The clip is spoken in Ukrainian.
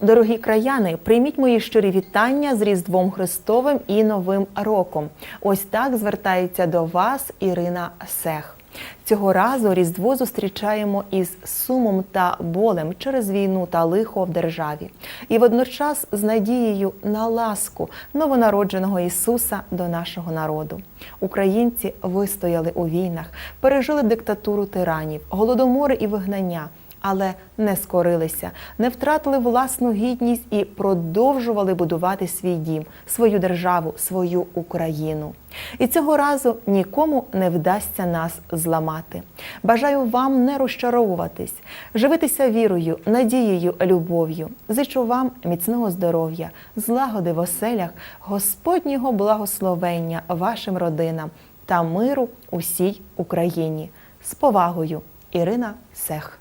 Дорогі краяни, прийміть мої щирі вітання з Різдвом Христовим і Новим роком. Ось так звертається до вас Ірина Сех. Цього разу Різдво зустрічаємо із сумом та болем через війну та лихо в державі, і водночас з надією на ласку новонародженого Ісуса до нашого народу. Українці вистояли у війнах, пережили диктатуру тиранів, голодомори і вигнання але не скорилися, не втратили власну гідність і продовжували будувати свій дім, свою державу, свою Україну. І цього разу нікому не вдасться нас зламати. Бажаю вам не розчаровуватись, живитися вірою, надією, любов'ю. Зичу вам міцного здоров'я, злагоди в оселях, Господнього благословення вашим родинам та миру усій Україні. З повагою, Ірина Сех.